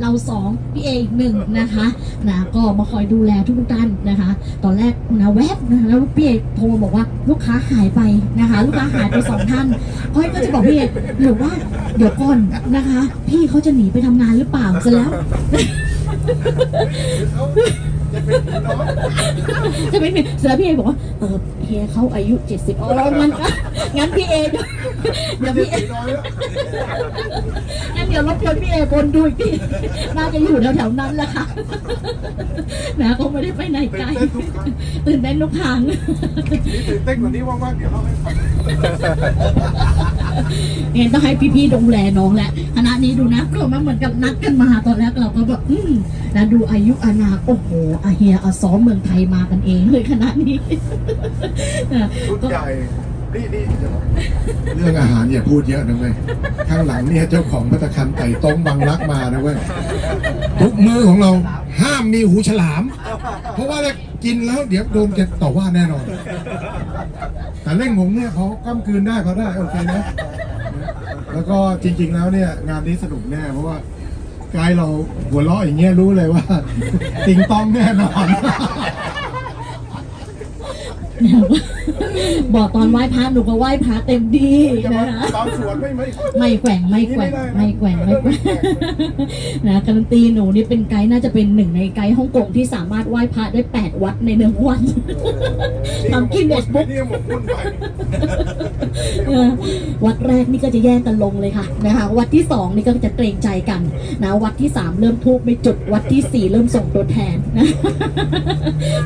เราสองพี่เออีกหนึ่งนะคะนะก็มาคอยดูแลทุกท่านนะคะ ตอนแรกนะแวบนะแล้วพี่เอโทรมาบอกว่าลูกค้าหายไปนะคะ ลูกค้าหายไปสองท่านก้อยก็จะบอกพี่เอหรือว่าเดี๋ยวก่อนนะคะ พี่เขาจะหนีไปทำงานหรือเปล่าเสร็จแล้วจะเป็นเสร็จแล้วพี่เอบอกว่าเออเฮียเขาอายุเจ็ดสิบอ๋องั้น งั้นพี่เอเดี๋ยวพี่เองั้นเดี๋ยวรบกวนพี่เอบนดูอีกทีน่าจะอยู่แถวๆนั้นแหละค่ะนะคงไม่ได้ไปไหนไกลตื่นเต้นทุกครั้งตื่นเต้นทุกครั้งนี่ตื่นเต้นกว่านี้ว่างๆเดี๋ยวเล่าให้ฟังเห็นต้องให้พี่ๆดูแลน้องแหละคณะนี้ดูนะเรามาเหมือนกับนัดกันมาตอนแรกเราก็แบบอืมนะดูอายุอานาโอ้โหอาเฮียอาซ้อมเมืองไทยมากันเองเลยคณะนี้นะชุดใหญ่ นี่นี่เดี๋ยวเรื่องอาหารอย่าพูดเยอะนะเว้ยข้างหลังเนี่ยเจ้าของพัตตาคารไต่ต้มบางรักมานะเว้ยทุกมือของเราห้ามมีหูฉลาม เพราะว่าถ้ากินแล้วเดี๋ยวโดนแกต่อว่าแน่นอน แต่เล่งหงเนี่ยเขาก้ามกืนได้เขาได้โอเคนะ แล้วก็จริง ๆแล้วเนี่ยงานนี้สนุกแน่เพราะว่ากด์เราหัวเราะอย่างเงี้ยรู้เลยว่า ติงต้องแน่นอน บอกตอนไหว้พระหนูก็ไหว้พระเต็มที่จะมานะคะตามสวนไม่ไม่ ไม่แกว่งไม่แกว่งไม่แกว่งไม่แกว่งนะการันตีหนูนี่เป็นไกด์น่าจะเป็นหนึ่งในไกด์ฮ่องกงที่สามารถไหว้พระได้8วัดในหนึ่งวันทำกินเนสบุ๊กนี่หมกมุ่นไปเออวัดแรกนี่ก็จะแย่งกันลงเลยค่ะนะคะ วัดที่สองนี่ก็จะเกรงใจกันนะวัดที่สามเริ่มทูบไม่จุดวัดที่สี่เริ่มส่งตัวแทนนะ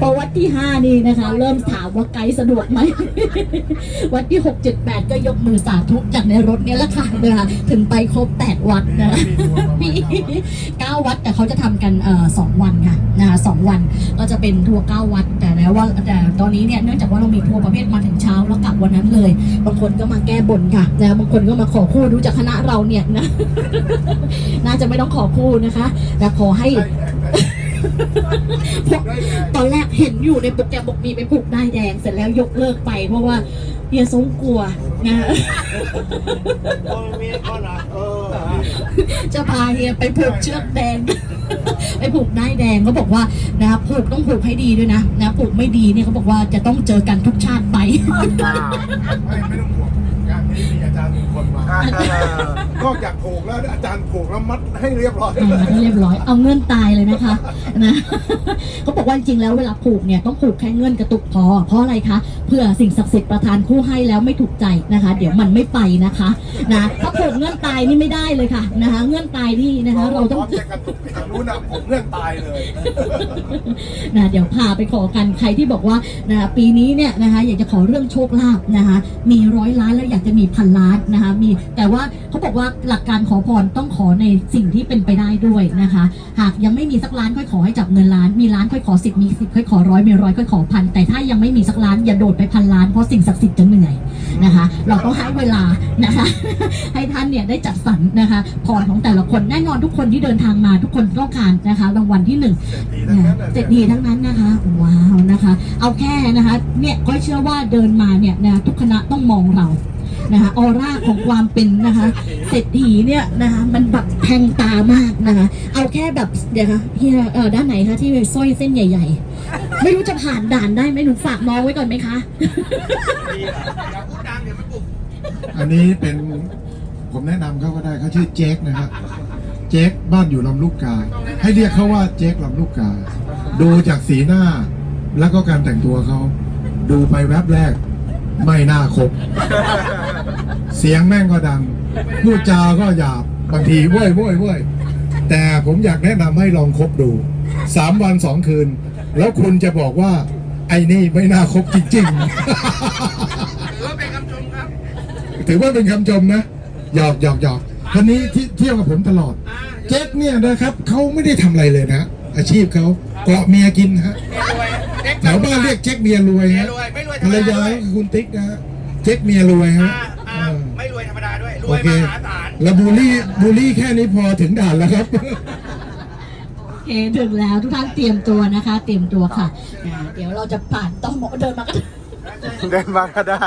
พอวัดที่ห้านี่นะคะ เริ่มถามว่าไกด์สะดวกไหม วัดที่หกเจ็ดแปดก็ยกมือสาธุจากในรถเนี่ยแหละค่ะนะคะถึงไปครบแปดวัดนะมีเก้าวัดแต่เขาจะทำกันเอ่อสองวันค่ะนะคะสองวันก็จะเป็นทัวร์เก้าวัด แต่แล้วว่าแต่ตอนนี้เนี่ยเนื่องจากว่าเรามีทัวร์ประเภทมาถึงเช้าแล้วกลับวันนั้นเลย บางคนก็มาแก้บนค่ะนะบางคนก็มาขอคู่ดูจากคณะเราเนี่ยนะน่าจะไม่ต้องขอคู่นะคะแต่ขอให้ ตอนแรกเห็นอยู่ในโปรแกรมบอกมีไปผูกได้ายแดงเสร็จแล้วยกเลิกไป เพราะว่าเฮียสงกลัวนะมีข้อหนักเออจะพาเฮียไปผูกเชือกแดง ไปผูกได้ายแดงเขาบอกว่านะผูกต้องผูกให้ดีด้วยนะนะผูกไม่ดีเนี่ยเขาบอกว่าจะต้องเจอกันทุกชาติไป ไม่ไม่ต้องห่วงงานนี้มีอา จารย์หนึ่งคนมานอกจากผูกแล้วอาจารย์ผูกแล้วมัดให้เรียบร้อยเออให้เรียบร้อยเอาเงื่อนตายเลยนะคะนะเขาบอกว่าจริงๆแล้วเวลาผูกเนี่ยต้องผูกแค่เงื่อนกระตุกพอเพราะอะไรคะเพื่อสิ่งศักดิ์สิทธิ์ประทานคู่ให้แล้วไม่ถูกใจนะคะ เดี๋ยวมันไม่ไปนะคะนะถ้าผูกเงื่อนตายนี่ไม่ได้เลยค่ะนะคะเงื่อนตายนี่นะคะ เราต้อง พมจะกระตุกไปทางนู้นนะผมเลื่อนตายเลย นะเดี๋ยวพาไปขอกันใครที่บอกว่านะปีนี้เนี่ยนะคะอยากจะขอเรื่องโชคลาภนะคะมีร้อยล้านแล้วอยากจะมีพันล้านนะคะมีแต่ว่าเขาบอกว่าหลักการขอพรต้องขอในสิ่งที่เป็นไปได้ด้วยนะคะ หากยังไม่มีสักล้านค่อยขอให้จับเงินล้าน มีล้านค่อยขอสิบมีสิบค่อยขอร้อยมีร้อยค่อยขอพันแต่ถ้ายังไม่มีสักล้านอย่าโดดไปพันล้านเพราะสิ่งศักดิ์สิทธิ์จะเหนื่อยนะคะ เราต้องให้เวลานะคะ ให้ท่านเนี่ยได้จัดสรรนะคะพรของแต่ละคนแน่นอนทุกคนที่เดินทางมาทุกคนต้องการนะคะรางวัลที่หนึ่งเจ็ดดีทั้งนั้นนะคะว้าวนะคะ เอาแค่นะคะเนี่ยก็เชื่อว่าเดินมาเนี่ยนะทุกคณะต้องมองเรา นะคะออร่าของความเป็นนะคะเศรษฐีเนี่ยนะคะมันแบบแทงตามากนะคะเอาแค่แบบเดี๋ยวคะเฮียเออด้านไหนคะที่สร้อยเส้นใหญ่ ๆ ไม่รู้จะผ่านด่านได้ไหมหนูฝากน้องไว้ก่อนไหมคะอันนี้เป็นผมแนะนำเขาก็ได้เขาชื่อเจ๊กนะครับเจ๊กบ้านอยู่ลำลูกกา ให้เรียกเขาว่าเจ๊กลำลูกกา ดูจากสีหน้าแล้วก็การแต่งตัวเขา ดูไปแวบแรก ไม่น่าคบ เสียงแม่งก็ดัง พูดจาก็หยาบบางทีเว้ยเว้ยเว้ยแต่ผมอยากแนะนำให้ลองคบดูสามวันสองคืน แล้วคุณจะบอกว่า ไอ้นี่ไม่น่าคบจริงๆถือว่าเป็นคำชมนะหยอกหยอกหยอกคนนี้ที่เที่ยวกับผมตลอด เจ๊กเนี่ยนะครับเขาไม่ได้ทำอะไรเลยนะ อาชีพเขาเกาะเมียกินฮะแถวบ้านเรียกเจ๊กเมียรวยเมียฮะรวยไม่รวยธภรรรรยายาคือคุณติ๊กนะฮะเจ๊กเมียรวยฮะ โอวยเคมหาศาลแล้วบูลลี่บูลลี่แค่นี้พอถึงด่านแล้วครับ โอเคถึงแล้วทุกท่านเตรียมตัวนะคะ เตรียมตัวค่ะอ่าเดี๋ยวเราจะผ่านต้องหมอเดินมากันเดินมาก็ได้